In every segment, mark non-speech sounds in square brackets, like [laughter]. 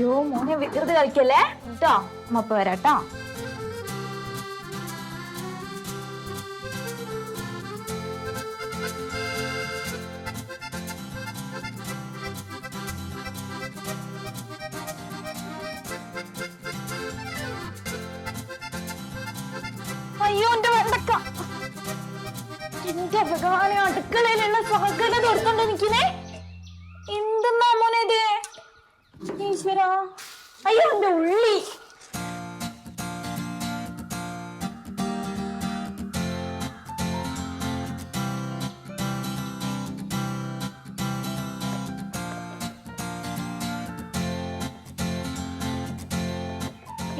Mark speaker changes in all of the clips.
Speaker 1: യോ മോനെ വികൃതി കളിക്കല്ലേ? കേട്ടോ? അമ്മ വരാട്ടോ.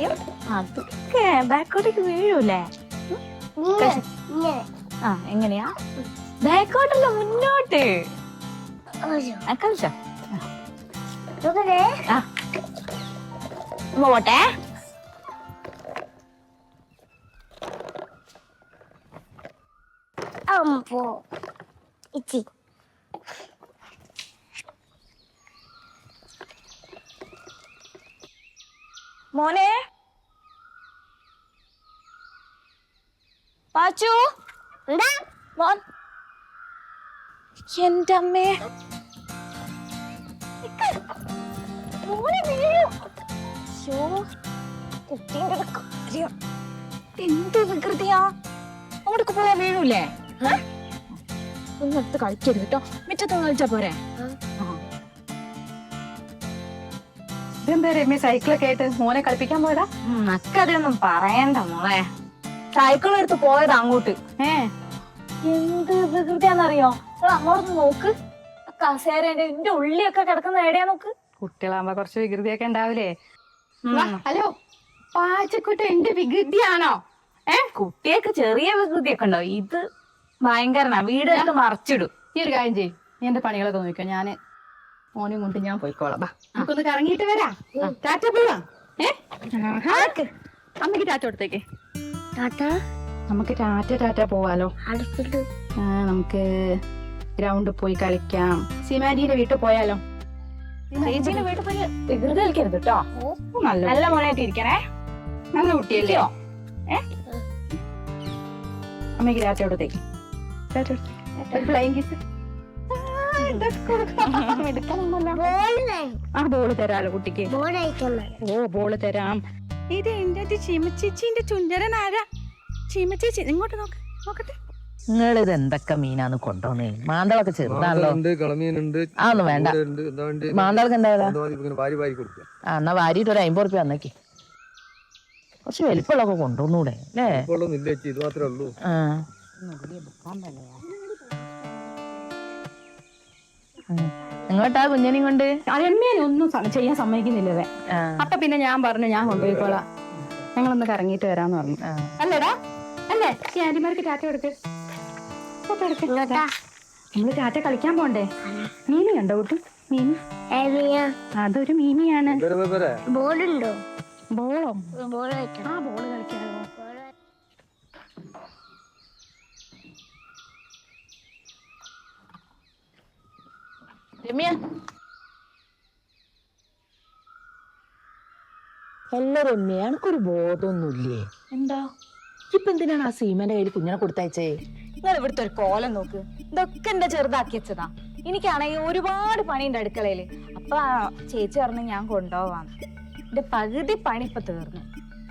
Speaker 1: അയ്യോ, അതൊക്കെ ബാക്കോട്ടേക്ക് വീഴൂലേ? ആ എങ്ങനെയാ? ബാക്കോട്ടല്ല മുന്നോട്ട്. കളിച്ചോ. പോട്ടെ.
Speaker 2: അമ്പോ. ഇച്ചി.
Speaker 1: മോനെ? പാച്ചു?
Speaker 2: എന്താ?
Speaker 1: മോൻ? എന്റെ അമ്മേ. മോനെ വീഴും. ശോ, കുട്ടീന്റെ ഒരു കാര്യം. എന്ത് വികൃതിയാ? അങ്ങോട്ടൊക്കെ പോയാ വീഴൂലേ? ഒന്നും എടുത്ത് കളിക്കരുത് കേട്ടോ. മുറ്റത്ത് കളിച്ചാ പോരെ?
Speaker 3: ഇതെന്താ രമ്യ സൈക്കിളൊക്കെ ആയിട്ട് മോനെ കളിപ്പിക്കാൻ പോയതാ?
Speaker 1: നക്കതിനൊന്നും അക്കതൊന്നും പറയണ്ട മോളെ. സൈക്കിൾ എടുത്ത് പോയത് അങ്ങോട്ട്.
Speaker 3: ഏ?
Speaker 1: എന്ത് വികൃതിയാന്നറിയോ? അങ്ങോട്ട് നോക്ക്. കസേരന്റെ എന്റെ ഉള്ളിയൊക്കെ കിടക്കുന്ന എവിടെയാ നോക്ക്?
Speaker 3: കുട്ടികളാകുമ്പോ കുറച്ച് വികൃതിയൊക്കെ ഉണ്ടാവില്ലേ? ഹലോ. പാച്ചക്കുട്ട എന്റെ വികൃതിയാണോ? ഏ?
Speaker 1: കുട്ടിയൊക്കെ ചെറിയ വികൃതിയൊക്കെ ഉണ്ടോ ഇത് ഭയങ്കരനാ. വീട് മറച്ചിടും.
Speaker 3: ഈ ഒരു കാര്യം ചെയ്യും. നീ എന്റെ പണികളൊക്കെ നോക്കിക്കോ. ഞാൻ മോനും കൊണ്ട് ഞാൻ പോയിക്കോളാം. ബാ നമുക്കൊന്ന് കറങ്ങിയിട്ട് വരാം. ടാറ്റ പോവാം. ഏ. അമ്മയ്ക്ക് ടാറ്റ കൊടുത്തേക്ക്.
Speaker 2: ടാറ്റ
Speaker 3: നമുക്ക് ടാറ്റ ടാറ്റ പോവാലോ. നമുക്ക് ഗ്രൗണ്ടിൽ പോയി കളിക്കാം. സിമാരിയുടെ വീട്ടിൽ പോയാലോ?
Speaker 1: ചേച്ചീന്റെ വീട്ടിൽ പോയി വികൃതി കളിക്കരുത് കേട്ടോ.
Speaker 3: നല്ല
Speaker 1: നല്ല മോനായിട്ട് ഇരിക്കണേ.
Speaker 3: നല്ല? അമ്മയ്ക്ക് ടാറ്റ കൊടുത്തേക്ക്. ടാറ്റ ഒരു flying kiss. ആ ബോൾ തരാലോ കുട്ടിക്ക്. ഓ ബോൾ തരാം. ഇത് എന്റെ ചീമച്ചേച്ചിന്റെ ചുണ്ടരനാരാ ചീമച്ചേച്ചി ഇങ്ങോട്ട് നോക്ക് നോക്കട്ടെ.
Speaker 4: നിങ്ങൾ ഇത് എന്തൊക്കെ മീനാന്ന് കൊണ്ടുവന്നേ? മാന്തളൊക്കെ ചെറുതാണല്ലോ. അതൊന്നും വേണ്ട. മാന്തളൊക്കെ എന്താ ആ എന്നാ വാരിയിട്ട് ഒരു അമ്പത് റുപ്യ വന്നേക്ക് കുറച്ച് വലിപ്പമുള്ളൊക്കെ കൊണ്ടുവന്നൂടെ അല്ലേ?
Speaker 5: ഇത് മാത്രമേ ഉള്ളൂ.
Speaker 4: ആ. എങ്ങോട്ടാ കുഞ്ഞനെയും കൊണ്ട്?
Speaker 3: രമ്യനെ ഒന്നും സ- ചെയ്യാൻ സമ്മതിക്കുന്നില്ലവേ
Speaker 4: ആ,
Speaker 3: അപ്പൊ പിന്നെ ഞാൻ പറഞ്ഞു ഞാൻ കൊണ്ടുപോയിക്കോളാം. ഞങ്ങളൊന്ന് കറങ്ങിയിട്ട് വരാന്ന് പറഞ്ഞു.
Speaker 4: ആ.
Speaker 3: അല്ലേടാ? അല്ലേ? ഈ ആന്റിമാർക്ക് ടാറ്റ കൊടുക്ക്. ഫോട്ടോ എടുക്ക് നമ്മൾ ടാറ്റ കളിക്കാൻ പോണ്ടേ? മീനി ഉണ്ടോ കുട്ടി? മീനി
Speaker 2: ഏമിയാ
Speaker 3: അതൊരു മീനിയാണ്
Speaker 5: വരെ വരെ
Speaker 2: ബോളുണ്ടോ?
Speaker 3: ബോളോ?
Speaker 2: ബോൾ
Speaker 3: ആ ബോൾ കളിക്കാനോ
Speaker 4: രമ്യ. അല്ല രമ്യ എനക്കൊരു ബോധമൊന്നുമില്ലേ?
Speaker 1: എന്താ?
Speaker 4: ഇപ്പൊ എന്തിനാണ് ആ സീമന്റെ കയ്യിൽ കുഞ്ഞിനെ കൊടുത്തയച്ചേ?
Speaker 1: നിങ്ങൾ ഇവിടുത്തെ ഒരു കോലം നോക്ക്. ഇതൊക്കെ എന്റെ ചെറുതാക്കി വെച്ചതാ എനിക്കാണെങ്കിൽ ഒരുപാട് പണിയുണ്ട് അടുക്കളയിൽ. അപ്പൊ ആ ചേച്ചി പറഞ്ഞു ഞാൻ കൊണ്ടുപോവാന്ന്. എന്റെ പകുതി പണി ഇപ്പൊ തീർന്നു.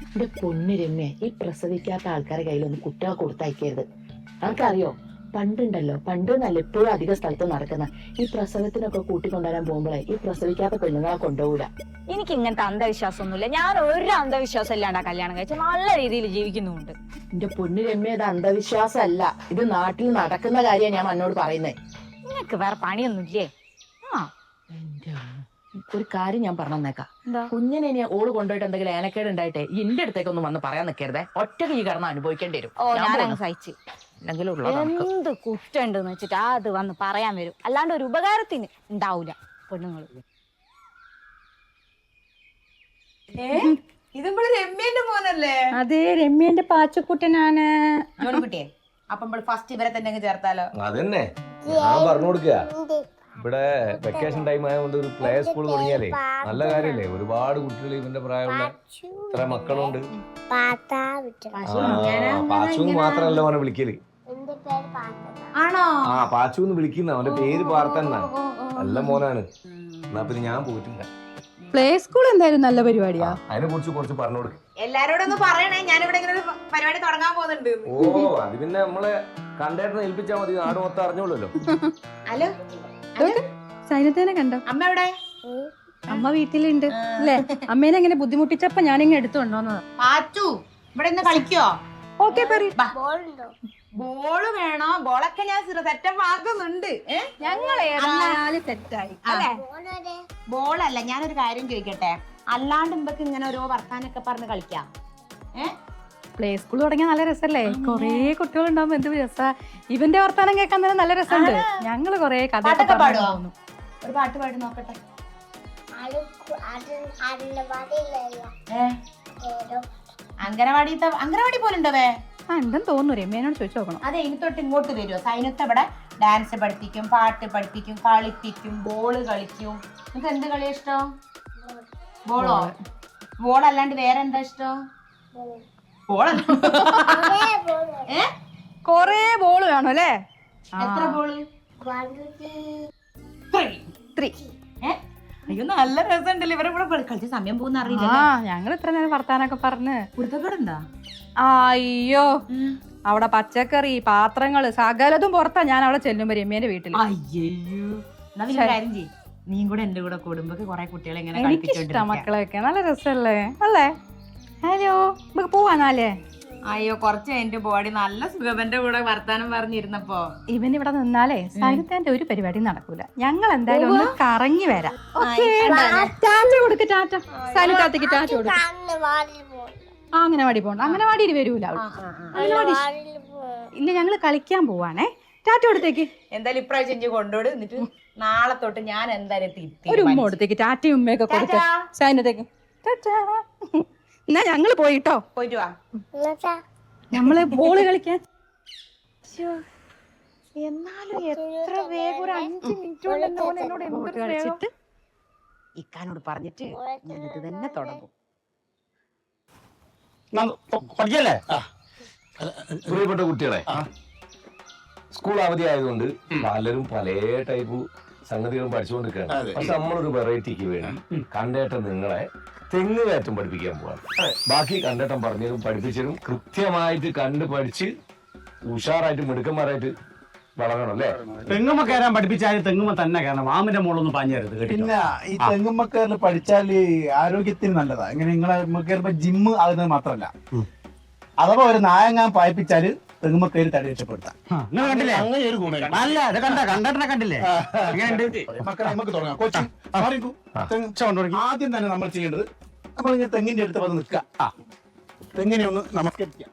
Speaker 4: എന്റെ പൊന്നു രമ്യ ഈ പ്രസവിക്കാത്ത ആൾക്കാരെ കയ്യിലൊന്നും കുട്ടികളെ കൊടുത്തയക്കരുത്. നമുക്കറിയോ പണ്ടുണ്ടല്ലോ പണ്ട് നല്ല എപ്പോഴും അധിക സ്ഥലത്ത് നടക്കുന്ന. ഈ പ്രസവത്തിനൊക്കെ കൂട്ടിക്കൊണ്ടുവരാൻ പോകുമ്പോഴേ ഈ പ്രസവിക്കാത്ത പെണ്ണുങ്ങളെ കൊണ്ടുപോകൂല.
Speaker 1: എനിക്ക് ഇങ്ങനത്തെ അന്ധവിശ്വാസമൊന്നുമില്ല. ഞാൻ ഒരു അന്ധവിശ്വാസം ഇല്ലാണ്ടാ കല്യാണം കഴിച്ചാൽ നല്ല രീതിയിൽ ജീവിക്കുന്നുണ്ട്
Speaker 4: എന്റെ പൊന്നു രമ്യ ഇത് അന്ധവിശ്വാസമല്ല. ഇത് നാട്ടിൽ നടക്കുന്ന കാര്യം ഞാൻ എന്നോട് പറയുന്നേ.
Speaker 1: നിനക്ക് വേറെ പണിയൊന്നുമില്ലേ? ആ.
Speaker 4: എന്റെ ഒരു കാര്യം ഞാൻ പറഞ്ഞു
Speaker 1: തന്നേക്കാം
Speaker 4: കുഞ്ഞിനെ ഇനി ഓൾ കൊണ്ടുപോയിട്ട് എന്തെങ്കിലും ഏനക്കേട് ഉണ്ടായിട്ടെ ഇന്റെ അടുത്തേക്കൊന്നും വന്ന് പറയാൻ നിൽക്കരുതേ ഒറ്റ ഈ കടന്ന് അനുഭവിക്കേണ്ടി വരും.
Speaker 1: എന്ത് കുറ്റുണ്ട് വെച്ചിട്ട് അത് വന്ന് പറയാൻ വരും. അല്ലാണ്ട് ഒരു ഉപകാരത്തിന് ഉണ്ടാവൂല പെണ്ണുങ്ങൾ
Speaker 6: ഇതിവിടെ രമ്യന്റെ മോനല്ലേ?
Speaker 3: അതെ രമ്യന്റെ പാച്ചക്കുട്ടനാണ്.
Speaker 6: ജോണിക്കുട്ടിയെ? അപ്പൊ നമ്മൾ ഫസ്റ്റ് ഇവരെ തന്നെ അങ്ങ് ചേർത്താലോ?
Speaker 7: അതന്നെ. ഞാൻ പറഞ്ഞു കൊടുക്കുക ഇവിടെ വെക്കേഷൻ ടൈം ആയതുകൊണ്ട് ഒരു പ്ലേ സ്കൂൾ തുടങ്ങിയാലേ നല്ല കാര്യല്ലേ ഒരുപാട് കുട്ടികൾ ഇവന്റെ പ്രായമുള്ള ഇത്ര മക്കളുണ്ട്. ആ പാച്ചു മാത്രല്ല
Speaker 2: മോനെ വിളിക്കൽ.
Speaker 6: ആണോ?
Speaker 7: ആ പാച്ചു എന്ന് വിളിക്കുന്ന അവന്റെ പേര് പാർത്തന്നാ. നല്ല മോനാണ്. എന്നാ പിന്നെ ഞാൻ പോയിട്ടില്ല.
Speaker 3: പ്ലേ സ്കൂൾ എന്തായാലും നല്ല പരിപാടിയാ?
Speaker 7: അതിനെ കുറിച്ച് കുറച്ച് പറഞ്ഞു കൊടുക്കും.
Speaker 6: എല്ലാരോടും ഒന്ന് പറയണേ ഞാൻ ഇവിടെ ഇങ്ങനെ ഒരു പരിപാടി തുടങ്ങാൻ പോകുന്നുണ്ട്.
Speaker 7: ഓ അത് പിന്നെ നമ്മളെ കണ്ടേട്ടനെ ഏൽപ്പിച്ചാ മതി. നാട് മൊത്തം അറിഞ്ഞോളൂല്ലോ
Speaker 6: ഹലോ?
Speaker 3: സൈനത്തേനെ കണ്ടോ?
Speaker 6: അമ്മ എവിടെ?
Speaker 3: അമ്മ വീട്ടിലുണ്ട്. അല്ലേ? അമ്മേനെ എങ്ങനെ ബുദ്ധിമുട്ടിച്ചപ്പോ ഞാനിങ്ങനെ എടുത്തു കൊണ്ടുവന്നതാ.
Speaker 6: പാച്ചു ഇവിടെ ഇന്ന് കളിക്കോ?
Speaker 3: ഓക്കെ പറയൂ
Speaker 2: ബോളുണ്ടോ?
Speaker 6: ബോൾ വേണോ? ബോളൊക്കെ ഞാൻ സെറ്റപ്പ് ആക്കുന്നുണ്ട് ഞങ്ങളെ
Speaker 3: ഞങ്ങൾ ഏതായാലും സെറ്റായി
Speaker 6: അല്ലേ? ബോളല്ല ഞാനൊരു കാര്യം ചോദിക്കട്ടെ? അല്ലാണ്ട് ഇമ്പക്ക് ഇങ്ങനെ ഓരോ വർത്താനൊക്കെ പറഞ്ഞ് കളിക്കാം. ഏഹ്
Speaker 3: പ്ലേ സ്കൂൾ തുടങ്ങിയ നല്ല രസല്ലേ? കൊറേ കുട്ടികൾ ഉണ്ടാവുമ്പോ എന്ത് രസാ? ഇവന്റെ വർത്താനം കേൾക്കാൻ തന്നെ നല്ല രസമുണ്ട്. ഞങ്ങൾ കൊറേ കഥയൊക്കെ? പോകുന്നു.
Speaker 6: ഒരു പാട്ട് പാടി നോക്കട്ടെ. അങ്കനവാടി അങ്കനവാടി പോലുണ്ടോ വേ?
Speaker 3: ആ ഉണ്ടെന്ന് തോന്നുന്നു രമ്യനോട് ചോദിച്ചു നോക്കണം.
Speaker 6: അതെ ഇനി തൊട്ട് ഇങ്ങോട്ട് വരുമോ സൈനത്ത് ഇവിടെ ഡാൻസ് പഠിപ്പിക്കും പാട്ട് പഠിപ്പിക്കും കളിപ്പിക്കും ബോൾ കളിക്കും. നിങ്ങൾക്ക് എന്ത് കളിയാ ഇഷ്ടം? ബോളോ ബോൾ അല്ലാണ്ട് വേറെ എന്താ ഇഷ്ടം ബോളല്ല [laughs] ഏ?
Speaker 3: കൊറേ ബോൾ വേണം അല്ലേ?
Speaker 6: എത്ര ബോൾ
Speaker 2: ത്രീ
Speaker 3: ത്രീ
Speaker 6: ഏ? അയ്യോ നല്ല രസമുണ്ടല്ലോ. ഇവരെ കളി- കളിച്ച സമയം പോകുന്ന അറിയില്ല
Speaker 3: ആ ഞങ്ങൾ ഇത്ര നേരം വർത്താനൊക്കെ പറഞ്ഞ്.
Speaker 6: കുടുത്തക്കേടുണ്ടോ
Speaker 3: അയ്യോ അവിടെ പച്ചക്കറി പാത്രങ്ങൾ സകലതും പുറത്താ. ഞാൻ അവിടെ ചെല്ലുമ്പോ രമ്യന്റെ വീട്ടിൽ
Speaker 6: അയ്യോ നീയും കൂടെ എന്റെ കൂടെ കൂടുമ്പോ കൊറേ കുട്ടികളെ ഇങ്ങനെ
Speaker 3: മക്കളെയൊക്കെ. നല്ല രസല്ലേ? അല്ലേ? ഹലോ നമുക്ക് പോവാന്നാലേ
Speaker 6: അയ്യോ കുറച്ച് എന്റെ ബോഡി നല്ല സുഖവന്റെ കൂടെ വർത്താനം പറഞ്ഞിരുന്നപ്പോ.
Speaker 3: ഇവൻ ഇവിടെ നിന്നാലേ സാഹിത്യന്റെ ഒരു പരിപാടി നടക്കൂല. ഞങ്ങൾ എന്തായാലും ഒന്ന് കറങ്ങി വരാം. ഓക്കേ. ടാറ്റ. കൊടുക്ക് ടാറ്റ. സൈനത്താത്തേക്ക് ടാറ്റ കൊടുക്ക്.
Speaker 2: അങ്ങനെ വാടി പോകണം
Speaker 3: അങ്ങനെ അംഗനവാടി പോണ്ട അംഗനവാടിയിൽ വരൂല ഇല്ല ഞങ്ങൾ കളിക്കാൻ പോവാണേ. ടാറ്റ കൊടുത്തേക്ക്.
Speaker 6: എന്തായാലും ഇപ്രാവശ്യം എനിക്ക് കൊണ്ടോട് എന്നിട്ട് നാളെ തൊട്ട് ഞാൻ എന്തായാലും
Speaker 3: ഒരു ഉമ്മ കൊടുത്തേക്ക്. ടാറ്റയും ഉമ്മയൊക്കെ കൊടുത്തേക്ക് സൈനത്തേക്ക് ടാറ്റാ. എന്നാ ഞങ്ങൾ പോയിട്ടോ?
Speaker 6: പോയിട്ട് വാ.
Speaker 3: നമ്മൾ ബോൾ കളിക്കാൻ.
Speaker 6: എന്നാലും എത്ര വേഗം ഒരു അഞ്ച് മിനിറ്റ് കൊണ്ട് എന്റെ മോൻ എന്നോട് എന്തൊരു സ്നേഹം.
Speaker 3: കളിച്ചിട്ട്
Speaker 6: ഇക്കാനോട് പറഞ്ഞിട്ട് ഞാൻ ഇത് തന്നെ തുടങ്ങും
Speaker 8: പഠിക്കല്ലേ?
Speaker 7: പ്രിയപ്പെട്ട കുട്ടികളെ സ്കൂൾ അവധി ആയതുകൊണ്ട് പലരും പല ടൈപ്പ് സംഗതികളും പഠിച്ചുകൊണ്ടിരിക്കുകയാണ്. പക്ഷെ നമ്മളൊരു വെറൈറ്റിക്ക് വേണം കണ്ടേട്ട നിങ്ങളെ തെങ്ങ് കയറ്റം പഠിപ്പിക്കാൻ പോവാണ്. ബാക്കി കണ്ടട്ടം പറഞ്ഞതും പഠിപ്പിച്ചതും കൃത്യമായിട്ട് കണ്ട് പഠിച്ച് ഉഷാറായിട്ട് മിടുക്കന്മാരായിട്ട് വളരണം അല്ലേ?
Speaker 8: തെങ്ങുമ്മ കയറാൻ പഠിപ്പിച്ചാൽ തെങ്ങുമ്മ തന്നെ കയറണം. മാമിന്റെ മോളൊന്നും പാഞ്ഞരുത്
Speaker 9: പിന്നെ ഈ തെങ്ങുമ്മ കയറി പഠിച്ചാൽ ആരോഗ്യത്തിന് നല്ലതാ. ഇങ്ങനെ നിങ്ങളെ കയറുമ്പോ ജിമ്മ് ആകുന്നത് മാത്രമല്ല. അഥവാ ഒരു നായങ്ങാൻ പായിപ്പിച്ചാൽ തെങ്ങുമ്മക്കേറി തടി രക്ഷപ്പെടുത്താം
Speaker 8: നിങ്ങൾ കണ്ടില്ലേ?
Speaker 9: അങ്ങനെ ഒരു ഗുണം
Speaker 8: അല്ല ഇത് കണ്ട കണ്ടേട്ടനെ കണ്ടില്ലേ?
Speaker 9: മക്കളെ നമുക്ക് തുടങ്ങാം. കോച്ച് മാറിക്കൂ. തെങ്ങ് ആദ്യം തന്നെ നമ്മൾ ചെയ്യേണ്ടത് നമ്മൾ ഇങ്ങനെ തെങ്ങിന്റെ അടുത്ത് വന്ന് നിൽക്കുക. തെങ്ങിനെ ഒന്ന് നമസ്കരിക്കാം.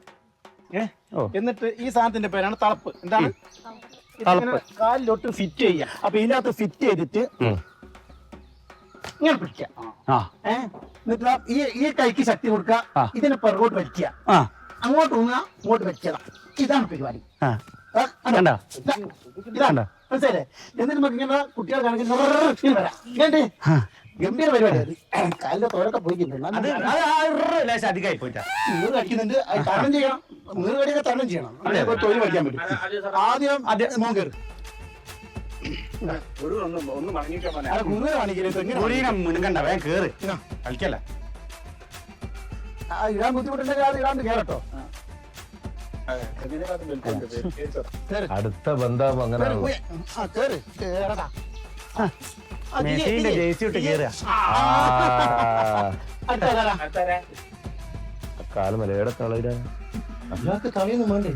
Speaker 9: ഏ? എന്നിട്ട് ഈ സാധനത്തിന്റെ പേരാണ് തളപ്പ്. എന്താണ്? ഇതിങ്ങനെ കാലിലോട്ട് ഫിറ്റ് ചെയ്യുക. അപ്പൊ ഇതിനകത്ത് ഫിറ്റ് ചെയ്തിട്ട് ഇങ്ങനെ പിടിക്കുക.
Speaker 8: ആ.
Speaker 9: ഏ? എന്നിട്ട് ദാ ഈ ഈ കൈക്ക് ശക്തി കൊടുക്കുക.
Speaker 8: ആ.
Speaker 9: ഇതിനെ പിറകോട്ട് വലിക്കുക.
Speaker 8: ആ.
Speaker 9: അങ്ങോട്ട് ഊങ്ങുക ഇങ്ങോട്ട് വലിക്കുക. ഇതാണ് പരിപാടി. കണ്ടോ? ഇതാണ് എന്നിട്ട് നമുക്ക് ഇങ്ങനെ കുട്ടികൾ കണക്കിന് ഇങ്ങനെ വരാം. ഇങ്ങനെ ഗംഭീര പരിപാടി കാലിന്റെ തോരൊക്കെ പോയിട്ടുണ്ട്
Speaker 8: അത് അത് ആ ഒരു ലേശം അധികമായി പോയിട്ടാ.
Speaker 9: നീറ് കടിക്കുന്നുണ്ട്. അത് തരണം ചെയ്യണം. നീറ് കടിയൊക്കെ തരണം ചെയ്യണം. അപ്പോൾ തൊഴിൽ പഠിക്കാൻ പറ്റും. ആദ്യം
Speaker 8: വേഗം കേറ്. കളിക്കല്ല.
Speaker 9: ആ, ഇടാൻ ബുദ്ധിമുട്ടുണ്ടെങ്കിൽ അത് ഇടാണ്ട് കയറട്ടോ
Speaker 7: അടുത്ത ബന്ധം അങ്ങനെ
Speaker 8: മെസ്സിന്റെ. ജേഴ്സി ഇട്ട് കയറുക
Speaker 7: കാലം മലയുടെ തളയിടാ?
Speaker 9: മോനെ.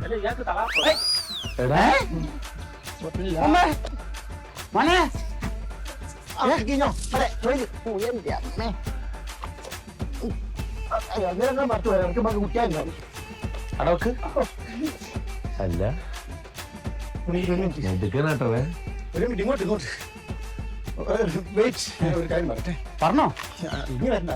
Speaker 7: അടവക്ക് അല്ല. എടുക്കണട്ടോ
Speaker 9: ഒരു മിനിറ്റ് ഇങ്ങോട്ട് ഇങ്ങോട്ട്. വെയിറ്റ് ഒരു കാര്യം പറയട്ടെ.
Speaker 8: പറഞ്ഞോ.
Speaker 9: ഇനി വരണ്ട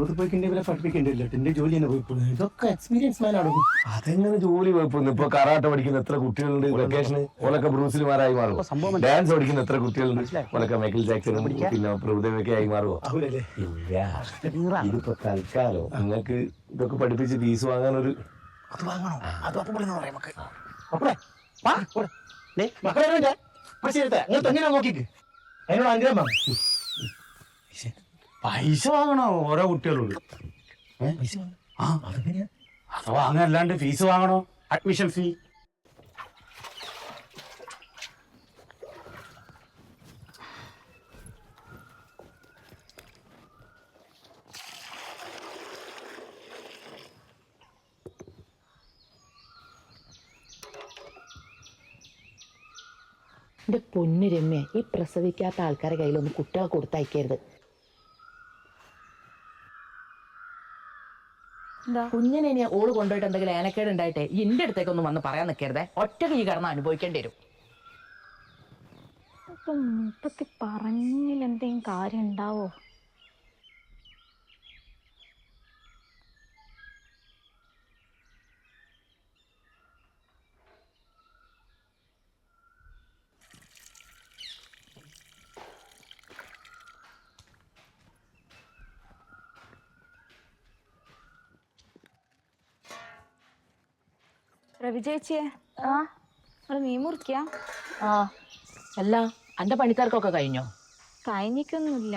Speaker 9: അടക്ക് പോയിക്കിന്റെ ഇവരെ പഠിപ്പിക്കണ്ടില്ല എന്റെ ജോലി തന്നെ പോയിക്കോളൂ. ഇതൊക്കെ എക്സ്പീരിയൻസ് മാനാണ്
Speaker 7: അതെങ്ങനെ ജോലി പോയിപ്പോന്ന് ഇപ്പൊ കറാട്ട പഠിക്കുന്ന എത്ര കുട്ടികളുണ്ട്? വെക്കേഷന് ഓലൊക്കെ ബ്രൂസിലുമാരായി
Speaker 8: സംഭവം
Speaker 7: ഡാൻസ് പഠിക്കുന്ന എത്ര കുട്ടികളുണ്ട്? ഓലൊക്കെ മൈക്കിൾ ജാക്സണും പിന്നെ പ്രഭുദേവൊക്കെ ആയി മാറുമോ ഇല്ല. ഇതിപ്പോ തൽക്കാലം നിങ്ങൾക്ക് ഇതൊക്കെ പഠിപ്പിച്ച് ഫീസ് വാങ്ങാൻ ഒരു
Speaker 9: അത് വാങ്ങണോ? അത് അപ്പൊ പറയാം നമുക്ക്. അപ്പളേ മക്കളെ തെങ്ങനെ നോക്കിക്ക് അതിനോട് വാങ്ങും.
Speaker 8: പൈസ വാങ്ങണോ? ഓരോ
Speaker 9: അങ്ങനല്ലാണ്ട്
Speaker 8: ആ. അത് വാങ്ങല്ലാണ്ട് ഫീസ് വാങ്ങണോ? Admission fee.
Speaker 4: എന്റെ പൊന്നു രമ്യ ഈ പ്രസവിക്കാത്ത ആൾക്കാരെ കയ്യിലൊന്നും കുട്ടികളെ കൊടുത്തയക്കരുത്. കുഞ്ഞിനെ ഇനി ഓൾ കൊണ്ടുപോയിട്ട് എന്തെങ്കിലും ഏനക്കേട് ഉണ്ടായിട്ടെ ഇന്റെ അടുത്തേക്കൊന്നും വന്ന് പറയാൻ നിൽക്കരുതേ ഒറ്റയ്ക്ക് ഈ കടന്ന് അനുഭവിക്കേണ്ടി വരും.
Speaker 1: മുപ്പത്തി പറഞ്ഞിൽ എന്തെങ്കിലും കാര്യം ഉണ്ടാവോ? രവി ആ. മീൻ മുറിക്കാ.
Speaker 4: ആ. അല്ല എന്റെ പണിക്കാർക്കൊക്കെ കഴിഞ്ഞോ?
Speaker 1: കഴിഞ്ഞിക്കൊന്നുമില്ല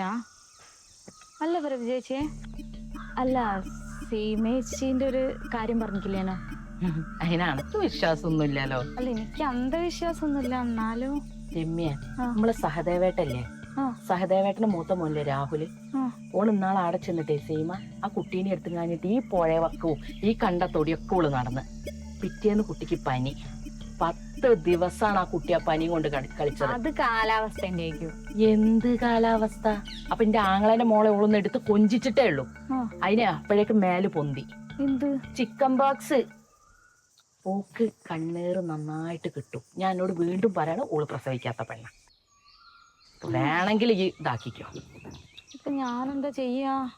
Speaker 1: അല്ല പറ ചേച്ചിയെ അല്ല സീമേച്ചിന്റെ ഒരു കാര്യം പറഞ്ഞിട്ടില്ലേനോ
Speaker 4: അതിനകത്ത് വിശ്വാസമൊന്നുമില്ലല്ലോ.
Speaker 1: അല്ല എനിക്ക് അന്ധവിശ്വാസമൊന്നുമില്ല എന്നാലും.
Speaker 4: രമ്യ. നമ്മളെ സഹദേവേട്ടല്ലേ. സഹദേവേട്ടന്റെ മൂത്ത മോനിലെ രാഹുൽ?
Speaker 1: ആ.
Speaker 4: ഓൾ ഇന്നാളെ ആടെ ചെന്നിട്ടേ സീമ ആ കുട്ടീനെ എടുത്തു കഴിഞ്ഞിട്ട് ഈ പുഴ വക്കവും ഈ കണ്ട തൊടിയൊക്കെ ഓൾ നടന്ന്. പിറ്റേന്ന് കുട്ടിക്ക് പനി. പത്ത് ദിവസമാണ് ആ കുട്ടി ആ പനി കൊണ്ട് കളി- കളിച്ചത്.
Speaker 1: അത് കാലാവസ്ഥന്റെ
Speaker 4: എന്ത് കാലാവസ്ഥ? അപ്പൊ എന്റെ ആങ്ങളേന്റെ മോളെ ഓളൊന്ന് എടുത്ത് കൊഞ്ചിച്ചിട്ടേ ഉള്ളൂ. അതിനെ അപ്പോഴേക്ക് മേൽ പൊന്തി.
Speaker 1: എന്ത്?
Speaker 4: Chicken box. ഓക്ക് കണ്ണേറ് നന്നായിട്ട് കിട്ടും. ഞാൻ എന്നോട് വീണ്ടും പറയണം ഓൾ പ്രസവിക്കാത്ത പെണ്ണ. വേണമെങ്കിൽ ഈ ഇതാക്കിക്കോ.
Speaker 1: ഇപ്പൊ ഞാനെന്താ ചെയ്യാ?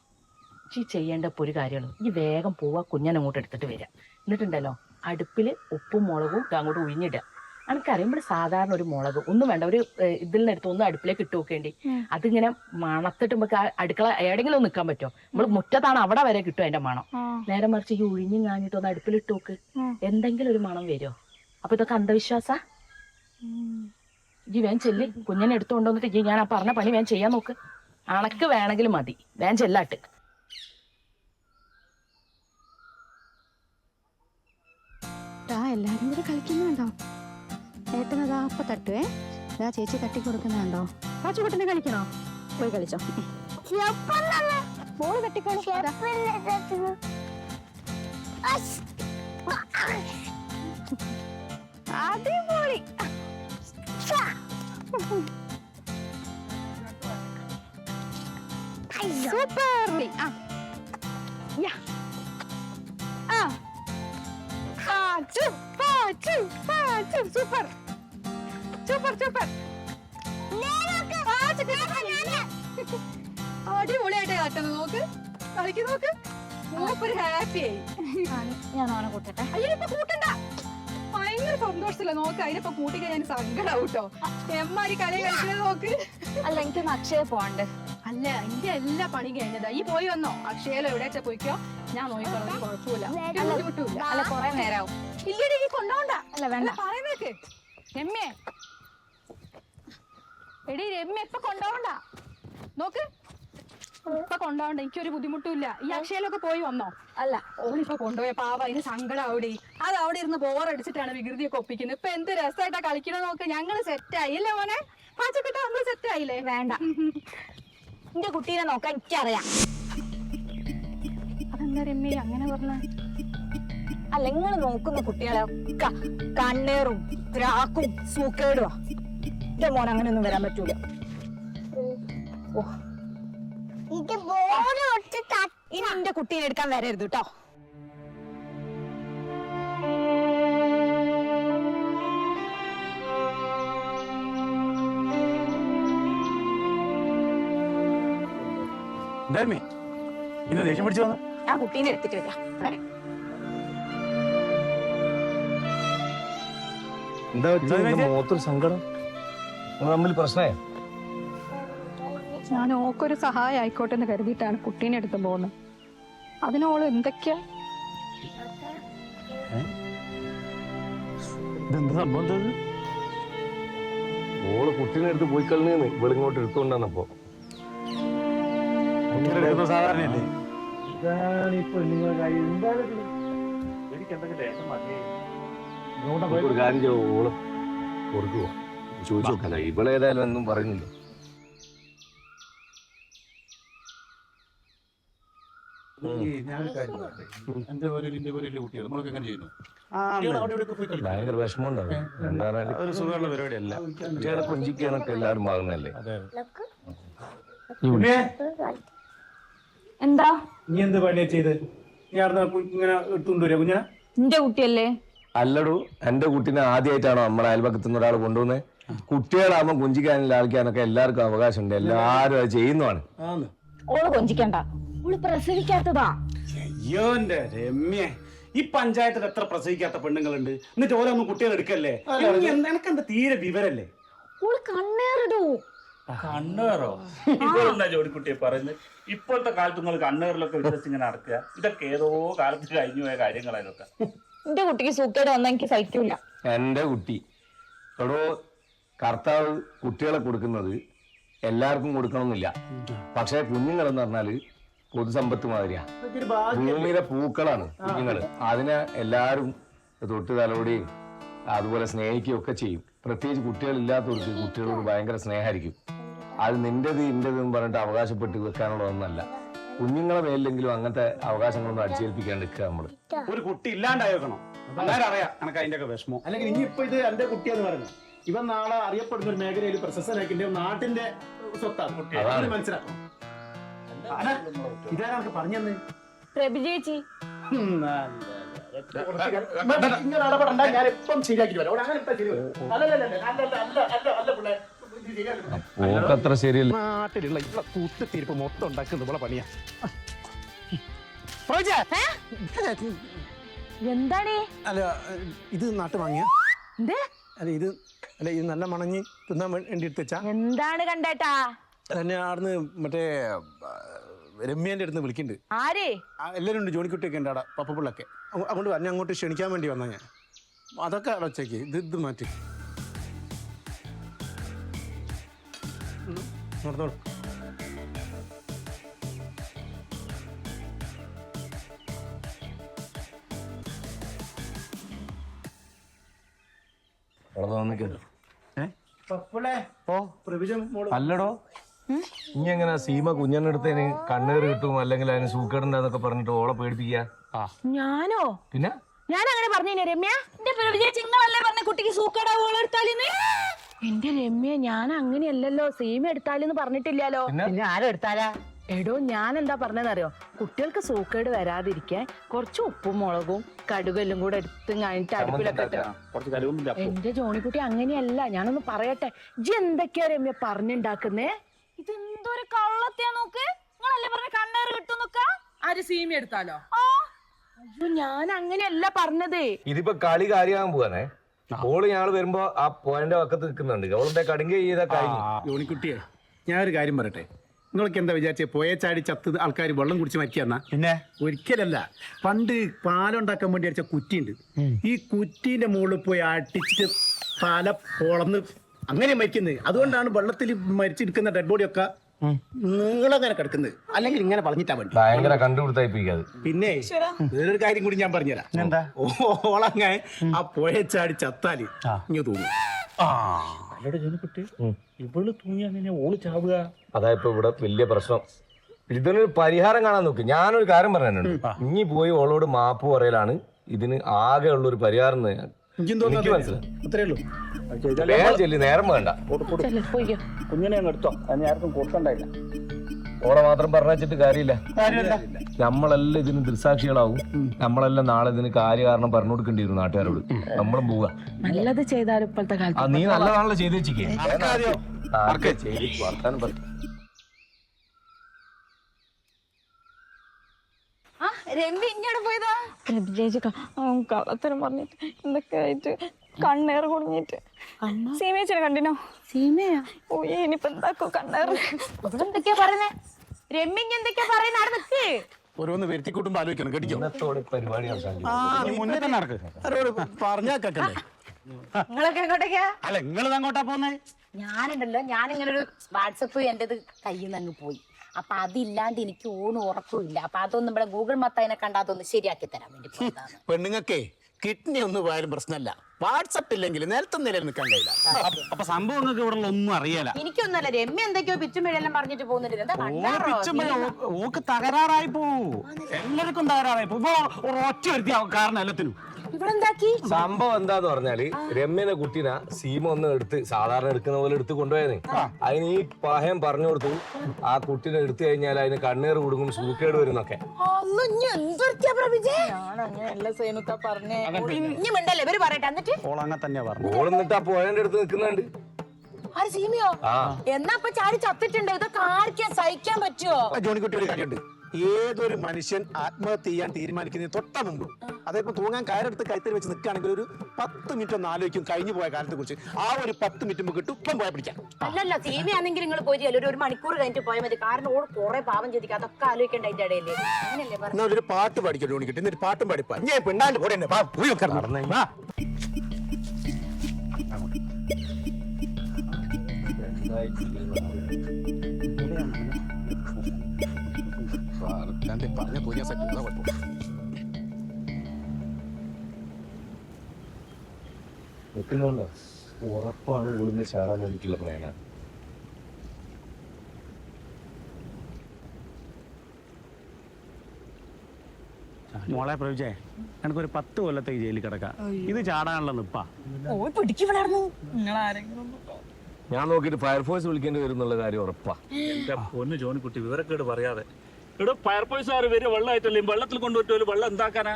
Speaker 4: ചെയ്യേണ്ട ഒരു കാര്യമുള്ളൂ ഈ വേഗം പോവാ കുഞ്ഞനങ്ങോട്ട് എടുത്തിട്ട് വരിക എന്നിട്ടുണ്ടല്ലോ അടുപ്പിൽ ഉപ്പും മുളകും ഇട്ട് അങ്ങോട്ട് ഉഴിഞ്ഞിടുക. എനിക്കറിയുമ്പോൾ സാധാരണ ഒരു മുളക്. ഒന്നും വേണ്ട ഒരു ഇതിൽ നിന്ന് എടുത്ത് ഒന്ന് അടുപ്പിലേക്ക് ഇട്ട് നോക്കേണ്ടി. അതിങ്ങനെ മണത്തിട്ട് നമുക്ക് അടുക്കള എവിടെയെങ്കിലും ഒന്ന് നിൽക്കാൻ പറ്റുമോ? നമ്മൾ മുറ്റത്താണ് അവിടെ വരെ കിട്ടും അതിന്റെ മണം. നേരെ മറിച്ച് ഈ ഉഴിഞ്ഞു കാഞ്ഞിട്ട് ഒന്ന് അടുപ്പിലിട്ട് നോക്ക്. എന്തെങ്കിലും ഒരു മണം വരുമോ? അപ്പൊ ഇതൊക്കെ അന്ധവിശ്വാസ. ഈ വേൻ ചെല്ലി. കുഞ്ഞിനെ എടുത്തുകൊണ്ടുവന്നിട്ട് ഈ ഞാൻ ആ പറഞ്ഞ പണി വേൻ ചെയ്യാൻ നോക്ക്. അണക്ക് വേണമെങ്കിൽ മതി. വേൻ ചെല്ലാട്ട്.
Speaker 3: ആ എല്ലാരും കൂടെ കളിക്കുന്നുണ്ടോ? ഏട്ടനതാ അപ്പൊ തട്ടുവേ. അതാ ചേച്ചി തട്ടി കൊടുക്കുന്നുണ്ടോ? പാച്ചുകുട്ടനെ കളിക്കണോ? പോയി കളിച്ചോ.
Speaker 1: അടിപൊളി.
Speaker 3: സൂപ്പർ. ആ. യാ. Pachu Pachu Pachu super super super അടിപൊളിയായിട്ട് കാട്ടുന്നു. നോക്ക്. കളിക്ക് നോക്ക്. മൂപ്പര് ഹാപ്പി ആയി
Speaker 1: ഞാൻ ഓനെ കൂട്ടട്ടെ.
Speaker 3: അതിനിപ്പോ കൂട്ടണ്ട. ഭയങ്കര സന്തോഷത്തില്ല നോക്ക് അതിനിപ്പോ കൂട്ടിക്കഴിഞ്ഞാൽ സങ്കടാവും കേട്ടോ എമ്മാരി കളി കളിക്കുന്നത് നോക്ക്.
Speaker 1: അല്ല എനിക്ക് അക്ഷയ പോണ്ട്
Speaker 3: അല്ല എന്റെ എല്ലാ പണി കഴിഞ്ഞതാ. ഈ പോയി വന്നോ? അക്ഷയലോ എവിടെയാച്ചാ പോയിക്കോ? ഞാൻ നോക്കിക്കോളാം കുഴപ്പമില്ല. ഒരു ബുദ്ധിമുട്ടുമില്ല.
Speaker 1: അല്ല കൊറേ നേരാവും.
Speaker 3: ഇല്ലടി നീ കൊണ്ടോണ്ട.
Speaker 1: അല്ല വേണ്ട.
Speaker 3: പറയുന്നേക്ക് രമ്യേ. എടി രമ്യ ഇപ്പൊ കൊണ്ടോണ്ട. നോക്ക്. ഇപ്പൊ കൊണ്ടോണ്ട. എനിക്കൊരു ബുദ്ധിമുട്ടില്ല ഈ അക്ഷയയിലൊക്കെ പോയി വന്നോ?
Speaker 1: അല്ല.
Speaker 3: ഓണിപ്പൊ കൊണ്ടുപോയ പാവ. അതിന് സങ്കടം അവിടെ. അത് അവിടെ ഇരുന്ന് ബോറടിച്ചിട്ടാണ് വികൃതിയൊക്കെ ഒപ്പിക്കുന്നത്. ഇപ്പൊ എന്ത് രസമായിട്ടാ കളിക്കണ നോക്ക്. ഞങ്ങൾ സെറ്റ് അല്ലേ മോനെ? പാച്ചക്കിட்ட നമ്മൾ സെറ്റ് ആയില്ലേ?
Speaker 1: വേണ്ട. [laughs] എന്റെ കുട്ടീനെ നോക്കാൻ എനിക്കറിയാം.
Speaker 3: അതെന്താ രമ്യ അങ്ങനെ പറഞ്ഞ?
Speaker 1: അല്ല നിങ്ങൾ നോക്കുന്ന കുട്ടികളെ ഒക്കെ കണ്ണേറും ത്രാക്കും സൂക്കേടുവാ. എന്റെ മോൻ അങ്ങനെയൊന്നും വരാൻ പറ്റൂല.
Speaker 2: ഇത് ബോർഡ് ഒട്ട് തട്ടി.
Speaker 1: ഇനി എന്റെ കുട്ടീനെ എടുക്കാൻ വരരുത് കേട്ടോ.
Speaker 9: എന്തായിരുന്നേ? ഇന്ന് ദേഷ്യം പിടിച്ചു വന്നു?
Speaker 1: ഞാൻ കുട്ടീനെ എടുത്തിട്ട് വരാം.
Speaker 7: എന്താ വെച്ചാൽ മുഖത്തൊരു സങ്കടം. നിങ്ങൾ തമ്മിൽ പ്രശ്നമായി
Speaker 3: ഞാൻ ഓക്കൊരു സഹായം ആയിക്കോട്ടെ എന്ന് കരുതിയിട്ടാണ് കുട്ടീനെ എടുത്ത് പോകുന്നത് അതിനോൾ എന്തൊക്കെയാ?
Speaker 9: ഇതെന്താ സംഭവം?
Speaker 7: ഓൾ കുട്ടീനെ എടുത്ത് പോയി കളഞ്ഞു ഇവളിങ്ങോട്ട് എടുത്തുകൊണ്ടാന്നപ്പോ
Speaker 9: എടുക്കുന്നത് സാധാരണയല്ലേ?
Speaker 7: ഒരു കാര്യം ചെയ്യോ ഓൾ കൊടുക്കുവോ? ചോദിച്ചു നോക്കല്ല ഇവളേതായാലും ഒന്നും പറയുന്നില്ല.
Speaker 9: ഒരു ഒരു.
Speaker 7: ഭയങ്കര വിഷമമുണ്ടാവും.
Speaker 9: അതൊരു സുഖമുള്ള പരിപാടിയല്ല.
Speaker 7: കൊഞ്ചിക്കാനൊക്കെ എല്ലാവരും
Speaker 1: എന്താ?
Speaker 9: നീ എന്ത് പണിയാ ചെയ്ത്? നീ അവിടെ ഇങ്ങനെ എടുത്തുകൊണ്ട് വരിക കുഞ്ഞാ.
Speaker 1: എന്റെ കുട്ടിയല്ലേ?
Speaker 7: അല്ലടൂ എന്റെ കുട്ടീനെ ആദ്യമായിട്ടാണോ നമ്മുടെ അയൽപക്കത്തു നിന്ന് ഒരാൾ കൊണ്ടുവന്നത് കുട്ടികളാകുമ്പോൾ കുഞ്ചിക്കാനും ലാളിക്കാനൊക്കെ എല്ലാവർക്കും അവകാശമുണ്ട്. എല്ലാരും അത് ചെയ്യുന്നതാണ്.
Speaker 1: ഓൾ കൊഞ്ചിക്കണ്ട. ഓൾ പ്രസവിക്കാത്തതാ.
Speaker 8: അയ്യോ എന്റെ രമ്യ. ഈ പഞ്ചായത്തിൽ എത്ര പ്രസവിക്കാത്ത പെണ്ണുങ്ങളുണ്ട്? എന്നിട്ട് ഓരോന്നും കുട്ടികൾ എടുക്കല്ലേ? എനിക്ക് എനക്കെന്താ തീരെ വിവരല്ലേ?
Speaker 1: ഓൾ കണ്ണേറിടൂ.
Speaker 10: കണ്ണേറോ? ഇപ്പോഴെന്താ ജോലിക്കുട്ടിയെ പറയുന്നത്? ഇപ്പോഴത്തെ കാലത്ത് നിങ്ങൾ കണ്ണേറിലൊക്കെ വിശ്വസിച്ച് ഇങ്ങനെ നടക്കുക. ഇതൊക്കെ ഏതോ കാലത്ത് കഴിഞ്ഞു പോയ കാര്യങ്ങളായതൊക്കെ
Speaker 1: എന്റെ കുട്ടിക്ക് സൂക്കേട് വന്നാ എനിക്ക് സഹിക്കൂല.
Speaker 7: എന്റെ കുട്ടി. എടോ കർത്താവ് കുട്ടികളെ കൊടുക്കുന്നത് എല്ലാവർക്കും കൊടുക്കണമെന്നില്ല. പക്ഷെ കുഞ്ഞുങ്ങൾ എന്ന് പറഞ്ഞാൽ പൊതുസമ്പത്ത് മാതിരിയാ. ഭൂമിയിലെ പൂക്കളാണ് കുഞ്ഞുങ്ങൾ. അതിനെ എല്ലാവരും തൊട്ട് തലോടുകയും അതുപോലെ സ്നേഹിക്കുകയും ഒക്കെ ചെയ്യും. പ്രത്യേകിച്ച് കുട്ടികളില്ലാത്തവർക്ക് കുട്ടികളോട് ഭയങ്കര സ്നേഹമായിരിക്കും. അത് നിന്റേത് ഇന്റേത് എന്ന് പറഞ്ഞിട്ട് അവകാശപ്പെട്ട് വെക്കാനുള്ളതൊന്നല്ല കുഞ്ഞുങ്ങളെ മേലിലെങ്കിലും അങ്ങനത്തെ അവകാശങ്ങളൊന്നും അടിച്ചേൽപ്പിക്കാണ്ട് നിൽക്കുക നമ്മൾ.
Speaker 8: ഒരു കുട്ടി ഇല്ലാണ്ടായേക്കണം. അന്നേരം അറിയാം എനക്ക് അതിന്റെ ഒക്കെ വിഷമം.
Speaker 9: അല്ലെങ്കിൽ ഇനി ഇപ്പൊ ഇത് എന്റെ കുട്ടിയെന്ന് പറഞ്ഞു ഇവൻ നാളെ അറിയപ്പെടുന്ന ഒരു മേഖലയിൽ പ്രശസ്തനാക്കിന്റെ നാട്ടിന്റെ സ്വത്താണ്.
Speaker 7: അതാണ്.
Speaker 9: അത് മനസ്സിലാക്കണം. ആരാ? ഇതാരാ എനിക്ക് പറഞ്ഞെന്ന്?
Speaker 1: പ്രഭു ചേച്ചി.
Speaker 9: ഇങ്ങനെ ഇടപെടണ്ട ഞാൻ ഇപ്പം ശരിയാക്കി വരാം? അവിടെ അങ്ങനെ ഇട്ടാ ശരി വരും. അല്ലല്ലല്ല, അല്ലല്ല, അല്ല, അല്ല, അല്ല പിള്ളേ.
Speaker 7: പോക്കത്ര ശരിയല്ല.
Speaker 9: നാട്ടിലുള്ള ഇവിടെ കൂട്ടുതീർപ്പ് മൊത്തം ഉണ്ടാക്കുന്നത് ഇവിടെ പണിയാ.
Speaker 1: എന്താണ്
Speaker 9: അല്ല ഇത് നാട്ടു വാങ്ങിയ
Speaker 1: എന്തേ?
Speaker 9: അല്ല ഇത് അല്ല ഇത് നല്ല മണഞ്ഞ് തിന്നാൻ വേണ്ടി എടുത്ത് വെച്ചാ.
Speaker 1: എന്താണ് കണ്ടേട്ടാ?
Speaker 9: എന്നെ ആടുന്ന് മറ്റേ ആ, രമ്യേന്റെ അടുത്ത് വിളിക്കുന്നുണ്ട്
Speaker 1: ആരേ?
Speaker 9: ആ, എല്ലാവരും ഉണ്ട് ജോണിക്കുട്ടിയൊക്കെ ഉണ്ട് അവിടെ പപ്പപ്പിള്ളൊക്കെ അങ്ങോട്ട് വന്നെ അങ്ങോട്ട് ക്ഷണിക്കാൻ വേണ്ടി വന്നാ ഞാൻ. അതൊക്കെ അടച്ചേക്ക് ഇത് ഇത് മാറ്റി. മോൾ.
Speaker 7: അല്ലടോ. ഇനി എങ്ങനെ സീമ കുഞ്ഞിനടുത്തേന് കണ്ണേറ് കിട്ടും അല്ലെങ്കിൽ അതിന് സൂക്കേടുണ്ടെന്നൊക്കെ പറഞ്ഞിട്ട് ഓളെ പേടിപ്പിക്കുക
Speaker 1: ഞാനോ?
Speaker 7: പിന്നെ?
Speaker 1: ഞാൻ അങ്ങനെ പറഞ്ഞു രമ്യ? എന്റെ പ്രഭു ചിങ്ങളല്ലേ പറഞ്ഞ കുട്ടിക്ക് സൂക്കേടാവോളം എടുത്താലിന്ന് എന്റെ രമ്യ ഞാൻ അങ്ങനെയല്ലല്ലോ. സീമ എടുത്താലെന്ന് പറഞ്ഞിട്ടില്ലല്ലോ.
Speaker 7: പിന്നെ?
Speaker 4: ആരും എടുത്താലാ?
Speaker 1: എടോ ഞാൻ എന്താ പറഞ്ഞതെന്നറിയോ? കുട്ടികൾക്ക് സൂക്കേട് വരാതിരിക്കാൻ കുറച്ച് ഉപ്പും മുളകും കടുകെല്ലാം കൂടെ എടുത്ത് കഴിഞ്ഞിട്ട് അടുപ്പിലൊക്കെ ഇട്ട്. എന്റെ ജോണിക്കുട്ടി അങ്ങനെയല്ല. ഞാനൊന്ന് പറയട്ടെ. ജി എന്തൊക്കെയാ രമ്യ പറഞ്ഞുണ്ടാക്കുന്നേ? ഇതെന്തൊരു കള്ളത്തെയാ നോക്ക്? നിങ്ങളല്ലേ പറഞ്ഞ കണ്ണേറ് കിട്ടും നോക്ക
Speaker 4: ആര് സീമി എടുത്താലോ?
Speaker 1: അയ്യോ ഞാൻ അങ്ങനെയല്ല പറഞ്ഞത്.
Speaker 7: ഇതിപ്പോ കളി കാര്യമാകാൻ പോവാനേ ഓൾ ഞങ്ങൾ വരുമ്പോ ആ പോയിന്റ് വക്കത്ത് നിൽക്കുന്നുണ്ട് ഓളിന്റെ കടുങ്ക ചെയ്താ കഴിഞ്ഞു
Speaker 9: ഒരു കാര്യം പറയട്ടെ. നിങ്ങൾക്ക് എന്താ വിചാരിച്ചേ? പോയ ചാടി ചത്ത് ആൾക്കാർ വെള്ളം കുടിച്ച് മരിക്കാന്നാ?
Speaker 8: പിന്നെ?
Speaker 9: ഒരിക്കലല്ല. പണ്ട് പാലുണ്ടാക്കാൻ വേണ്ടി അടിച്ച കുറ്റിയുണ്ട്. ഈ കുറ്റീന്റെ മുകളിൽ പോയി അടിച്ചിട്ട് പാല പൊളന്ന് അങ്ങനെ മരിക്കുന്നത് അതുകൊണ്ടാണ് വെള്ളത്തിൽ മരിച്ചെടുക്കുന്ന ഡെഡ് ബോഡി ഒക്കെ നിങ്ങളങ്ങനെ കിടക്കുന്നത്? അല്ലെങ്കിൽ ഇങ്ങനെ പറഞ്ഞിട്ടാ വേണ്ടി
Speaker 7: ഭയങ്കര കണ്ടുപിടുത്തായിപ്പിക്കാത്
Speaker 9: പിന്നെ വേറൊരു കാര്യം കൂടി ഞാൻ പറഞ്ഞുതരാം.
Speaker 8: എന്താ
Speaker 9: ഓളങ്ങ ആ പുഴ ചാടി ചത്താൽ ഇങ്ങ് തോന്നും
Speaker 10: അല്ലടെ ജോണിക്കുട്ടി ഇവൾ തൂങ്ങി അങ്ങനെ ഓൾ ചാവുക.
Speaker 7: അതാ ഇപ്പൊ ഇവിടെ വലിയ പ്രശ്നം. ഇതിനൊരു പരിഹാരം കാണാൻ നോക്ക്. ഞാനൊരു കാര്യം പറഞ്ഞു ഇനി പോയി ഓളോട് മാപ്പ് പറയലാണ്. ഇതിന് ആകെ ഉള്ള ഒരു പരിഹാരം തന്നെ
Speaker 9: എനിക്കും
Speaker 7: മനസ്സിലായി.
Speaker 9: അത്രേ ഉള്ളൂ.
Speaker 7: വേഗം ചെല്ലി നേരം വേണ്ട.
Speaker 10: കുഞ്ഞിനെ അങ്ങ് എടുത്തോ. അതിന് ആർക്കും കൊടുക്കണ്ടായില്ല.
Speaker 7: ഓളെ മാത്രം പറഞ്ഞിട്ട് കാര്യമില്ല. നമ്മളെല്ലാം ഇതിന് ദൃസാക്ഷികളാവും നമ്മളെല്ലാം നാളെ ഇതിന് കാര്യകാരണം പറഞ്ഞു കൊടുക്കേണ്ടി വരും നാട്ടുകാരോട് നമ്മളും പോവുക.
Speaker 4: നല്ലത് ചെയ്താലും ഇപ്പോഴത്തെ
Speaker 7: ആ
Speaker 4: കാലത്ത്
Speaker 7: നീ നല്ല നാളെ ചെയ്ത് വെച്ചിക്കേ വർത്താനം പറ.
Speaker 1: ആ രമ്യ ഇങ്ങോട്ട് പോയതാ. ചേച്ചി കള്ളത്തരം പറഞ്ഞിട്ട് എന്തൊക്കെ ആയിട്ട് കണ്ണേറ് കുടുങ്ങിട്ട് സീമേച്ചിനെ കണ്ടിനോ?
Speaker 3: സീമയാ?
Speaker 1: ഓ ഇനിയിപ്പോ എന്താക്കോ
Speaker 6: എന്തൊക്കെയാ പറയുന്നേ? എന്തൊക്കെയാ പറയുന്നേ? അവിടെ
Speaker 9: ഓരോന്ന് വരുത്തിക്കൂട്ടുമ്പോ ആലോചിക്കണം
Speaker 6: നിങ്ങളൊക്കെ എങ്ങോട്ടേക്കാ?
Speaker 8: അല്ല നിങ്ങൾ അങ്ങോട്ടാ പോന്നേ?
Speaker 6: ഞാനുണ്ടല്ലോ ഞാനിങ്ങനെ ഒരു വാട്സപ്പ് എന്റെത് കയ്യിൽ നിന്ന് അങ്ങ് പോയി. അപ്പൊ അതില്ലാണ്ട് എനിക്ക് ഊണ് ഉറക്കമില്ല അപ്പൊ അതൊന്നും ഇവിടെ ഗൂഗിൾ മത്തതിനെ കണ്ടാ അതൊന്ന് ശരിയാക്കി തരാൻ വേണ്ടി
Speaker 9: പെണ്ണുങ്ങൾക്കേ കിഡ്നി ഒന്നും പോയാലും പ്രശ്നമല്ല. വാട്സപ്പ് ഇല്ലെങ്കിൽ നിലത്തും നിലയിൽ നിൽക്കാൻ കഴിയില്ല.
Speaker 8: അപ്പൊ സംഭവം നിങ്ങൾക്ക് ഇവിടെ ഒന്നും അറിയാല.
Speaker 6: എനിക്കൊന്നല്ല രമ്യ എന്തൊക്കെയോ പിച്ചും പറഞ്ഞിട്ട് പോകുന്നുണ്ട്.
Speaker 8: ഓക്ക് തകരാറായി പോവും. എല്ലാവർക്കും തകരാറായി പോവും. ഒറ്റ വരുത്തി കാരണം എല്ലാത്തിനും.
Speaker 6: ഇവിടെ എന്താക്കി
Speaker 7: സംഭവം എന്താന്ന് പറഞ്ഞാൽ രമ്യനെ കുട്ടീനെ സീമ ഒന്ന് എടുത്ത് സാധാരണ എടുക്കുന്ന പോലെ എടുത്ത് കൊണ്ടുപോയത് അതിന് ഈ പഹയം പറഞ്ഞു കൊടുത്തു. ആ കുട്ടീനെ എടുത്തു കഴിഞ്ഞാൽ അതിന് കണ്ണീർ കൊടുക്കും സൂക്കേട് വരുന്നൊക്കെ. ആ പുഴന്റെ അടുത്ത് നിൽക്കുന്നുണ്ട്.
Speaker 6: ആര് സീമിയോ?
Speaker 7: ആ.
Speaker 6: എന്നാ ഇപ്പൊ ചാടി ചത്തിട്ടുണ്ട്. ഇതൊക്കെ ആർക്കാ സഹിക്കാൻ പറ്റുമോ
Speaker 9: ജോണിക്കുട്ടി ഒരു കാര്യമുണ്ട് ഏതൊരു മനുഷ്യൻ ആത്മഹത്യ ചെയ്യാൻ തീരുമാനിക്കുന്നതിന് തൊട്ട മുമ്പ് അതേപോലെ തൂങ്ങാൻ കയറെടുത്ത് കൈത്തറി വെച്ച് നിൽക്കുകയാണെങ്കിൽ ഒരു പത്ത് മിനിറ്റ് ഒന്ന് ആലോചിക്കും കഴിഞ്ഞു പോയ കാലത്തെ കുറിച്ച് ആ ഒരു പത്ത് മിനിറ്റ് മുമ്പ് കിട്ടും ഇപ്പം പോയാൽ പിടിക്കാം.
Speaker 6: അല്ലല്ല സീമയാണെങ്കിൽ നിങ്ങൾ പോയി ഒരു ഒരു മണിക്കൂർ കഴിഞ്ഞിട്ട് പോയാൽ മതി. കാരണം ഓട് കുറെ പാവം ചെയ്തിരിക്കും. അതൊക്കെ ആലോചിക്കേണ്ട അതിന്റെ ഇടയിൽ. അങ്ങനല്ലേ പറഞ്ഞു?
Speaker 9: എന്നാ ഒരു പാട്ട് പാടിക്കോ ജോണിക്കുട്ടി എന്നിട്ട് പാട്ടും പാടിപ്പാ. ഞാൻ പെണ്ണാണ്ട് പോടെ പോയി വെക്കാം. വാ. ഞാൻ ദേ പോയി സെറ്റ് കുഴപ്പം
Speaker 7: നിൽക്കുന്നുണ്ടോ ഉറപ്പാണ് ഇവിടുന്ന് ചാടാൻ എനിക്കുള്ള പ്ലാനാണ്
Speaker 8: മോളെ പ്രവിജേ എനിക്കൊരു പത്ത് കൊല്ലത്തേക്ക് ജയിലിൽ കിടക്കാം. ഇത് ചാടാനുള്ള നിപ്പാ.
Speaker 7: ഞാൻ നോക്കിയിട്ട് ഫയർഫോഴ്സ് വിളിക്കേണ്ടി വരും എന്നുള്ള കാര്യം ഉറപ്പാ.
Speaker 10: എന്റെ പൊന്ന് ജോണിക്കുട്ടി വിവരക്കേട് പറയാതെ. ഇവിടെ ഫയർഫോഴ്സുകാർ വരും വെള്ളമായിട്ടല്ലേ? വെള്ളത്തിൽ കൊണ്ടുപോയിട്ട് വെള്ളം എന്താക്കാനാ?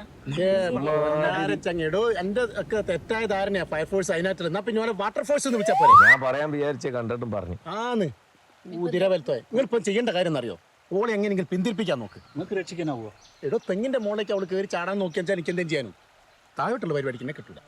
Speaker 9: ചങ്ങടോ എന്റെ ഒക്കെ തെറ്റായ ധാരണയാ ഫയർഫോഴ്സ് അതിനകത്ത് എന്നാ പിന്നെ വാട്ടർ ഫോഴ്സ് എന്ന് വിളിച്ചാ
Speaker 7: ഞാൻ പറയാൻ വിചാരിച്ച കണ്ടിട്ടും പറഞ്ഞു.
Speaker 9: ആന്ന്. ഉദിരവലത്തോ നിങ്ങളിപ്പം ചെയ്യേണ്ട കാര്യം എന്നറിയോ? ഓളെ എങ്ങനെയെങ്കിലും പിന്തിരിപ്പിക്കാൻ നോക്ക്.
Speaker 10: നിങ്ങൾക്ക് രക്ഷിക്കാനാവോ?
Speaker 9: എടോ തെങ്ങിന്റെ മോളിലേക്ക് അവൾ കയറി ചാടാൻ നോക്കിയാൽ എനിക്ക് എന്തെങ്കിലും ചെയ്യാനും. താഴോട്ടുള്ള പരിപാടിക്ക് എന്നെ കിട്ടൂല.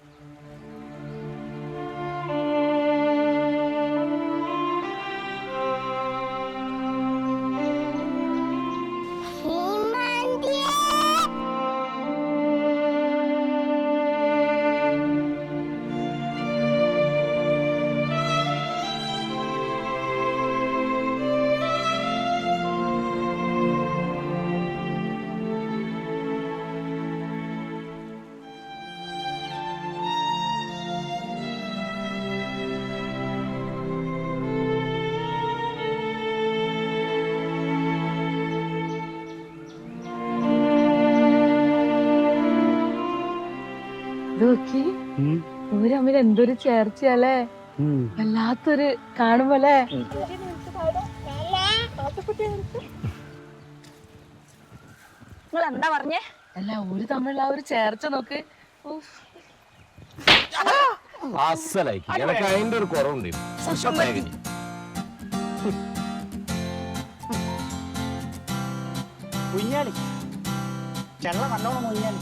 Speaker 1: നോക്കി. ഇവർ തമ്മിൽ എന്തൊരു ചേർച്ചയല്ലേ? വല്ലാത്തൊരു കാണുമ്പോലേ. നിങ്ങൾ എന്താ പറഞ്ഞേ? അല്ല ഒരു തമ്മിലുള്ള ആ ഒരു ചേർച്ച നോക്ക്. ഉഫ്.
Speaker 7: അസലായി. എനിക്ക് അതിന്റെ ഒരു കുറവുണ്ട്. ഇപ്പൊ തികഞ്ഞു.
Speaker 9: കുഞ്ഞാലി. ചെള്ള നല്ലോണം കുഞ്ഞാലി.